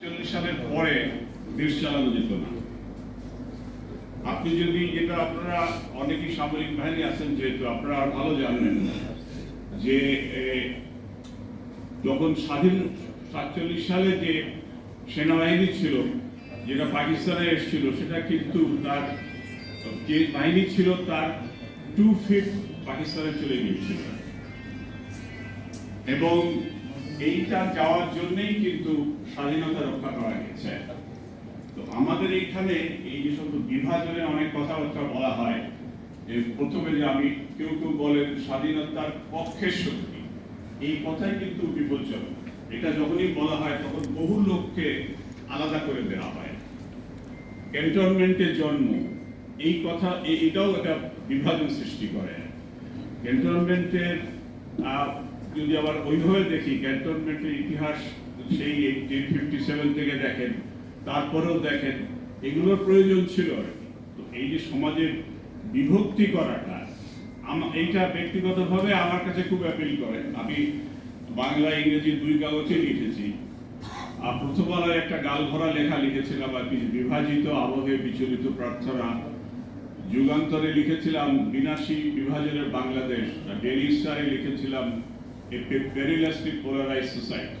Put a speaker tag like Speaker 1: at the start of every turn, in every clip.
Speaker 1: চল্লিশ সালের পরে দেশ চালানো যেত না। আপনি যদি যেটা আপনারা অনেকেই সামরিক বাহিনী আছেন যেহেতু আপনারা ভালো জানবেন যে যখন স্বাধীন সাতচল্লিশ সালে যে সেনাবাহিনী ছিল, যেটা পাকিস্তানে এসেছিল, সেটা কিন্তু তার, যে বাহিনী ছিল তার টু ফিট পাকিস্তানে চলে গিয়েছিল। এবং এইটা যাওয়ার জন্যই কিন্তু স্বাধীনতা রক্ষা করা গেছে। তো আমাদের এইখানে এই যে সব বিভাজনের অনেক কথাবার্তা বলা হয়, যে প্রথমে যে আমি কেউ কেউ বলেন স্বাধীনতার পক্ষের শক্তি, এই কথাই কিন্তু বিপজ্জনক। এটা যখনই বলা হয় তখন বহু লোককে আলাদা করে দেওয়া হয়। ক্যান্টনমেন্টের জন্ম, এই কথা এটাও একটা বিভাজন সৃষ্টি করে। ক্যান্টনমেন্টের যদি আবার ওইভাবে দেখি, ক্যান্টনমেন্টের ইতিহাস সেই এইটিন ফিফটি সেভেন থেকে দেখেন, তারপরেও দেখেন, এগুলোর প্রয়োজন ছিল আর কি। তো এই যে সমাজের বিভক্তি করাটা এইটা ব্যক্তিগতভাবে আমার কাছে খুব অ্যাপিল করে। আমি বাংলা, ইংরেজি দুই কাগজে লিখেছি। আর প্রথম আলোয় একটা গাল ভরা লেখা লিখেছিলাম আর কি, বিভাজিত আবহে বিচলিত প্রার্থনা। যুগান্তরে লিখেছিলাম, বিনাশী বিভাজনের বাংলাদেশ। ডেলি স্টারে লিখেছিলাম এ পেরিলাসলি পোলারাইজ সোসাইটি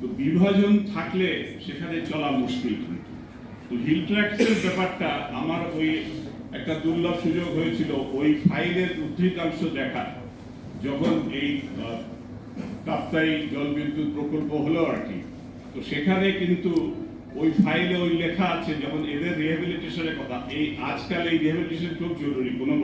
Speaker 1: তো বিভাজন থাকলে সেখানে চলা মুশকিল। তো হিল ট্র্যাক্সের ব্যাপারটা আমার ওই একটা দুর্লভ সুযোগ হয়েছিল, ওই ফাইলের উদ্ধৃতাংশ দেখা যখন এই কাপ্তাই জলবিদ্যুৎ প্রকল্প হলো আর কি। তো সেখানে কিন্তু ওই ফাইলে ওই লেখা আছে যখন এদের রিহ্যাবিলিটেশনের কথা। এই আজকাল এই রিহ্যাবিলিটেশন খুব জরুরি, কোনো